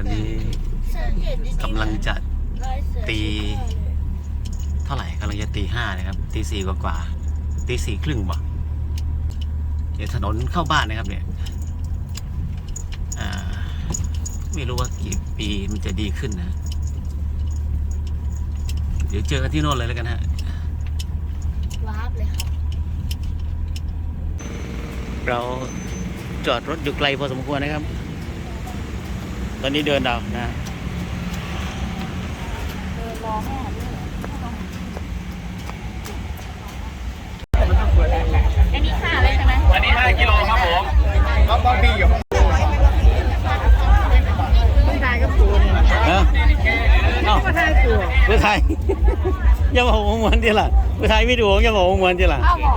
อนนี้สังเกตดีๆกำลังจะรอยเสือตี เท่าไหร่กำลังจะตีห้านะครับ ตีสี่กว่าๆตีสี่ครึ่งบ่เดี๋ยวถนนเข้าบ้านนะครับเนี่ยอ่าไม่รู้ว่ากี่ปีมันจะดีขึ้นนะ เดี๋ยวเจอกันที่โน่นเลยแล้วกันฮะวาร์ปเลยครับ เราจอดรถอยู่ไกลพอสมควรนะครับ ตอนนี้เดินเอานะเดินรอแม่ด้วยอันนี้ค่าอะไรใช่ไหมอันนี้ 5 กิโลครับผมก็บางดีอยู่ต้องทายกับปูนี่เอ้าเอ้าก็ทายตัวเพื่อไทยอย่าบอกวงวันทีละเพื่อไทยไม่ดูอย่าบอกวงวันทีละอ้าวบอก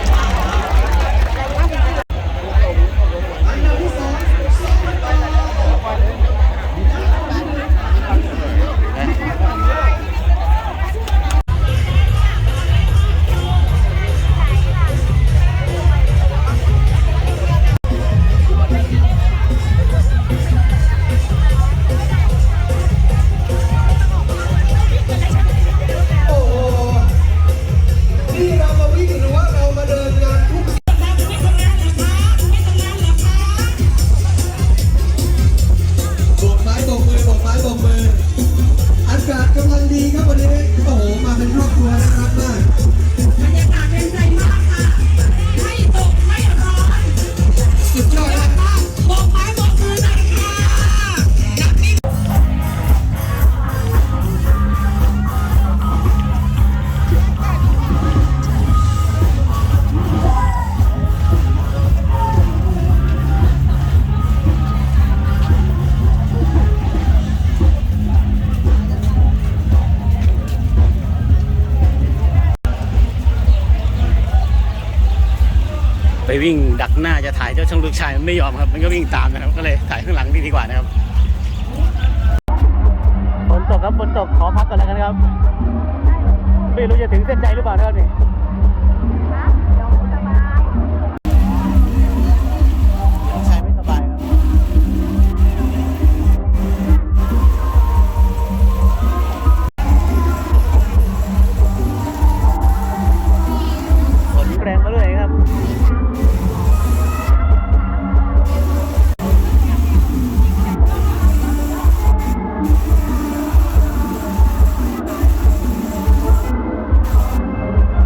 ไปวิ่งดักหน้าจะถ่ายเจ้าช่างลูกชายมันไม่ยอมครับ มันก็วิ่งตามนะครับ ก็เลยถ่ายข้างหลังดีดีกว่านะครับฝนตกครับฝนตกขอพักก่อนแล้วกันครับ ไม่รู้จะถึงเส้นใจหรือเปล่านะครับนี่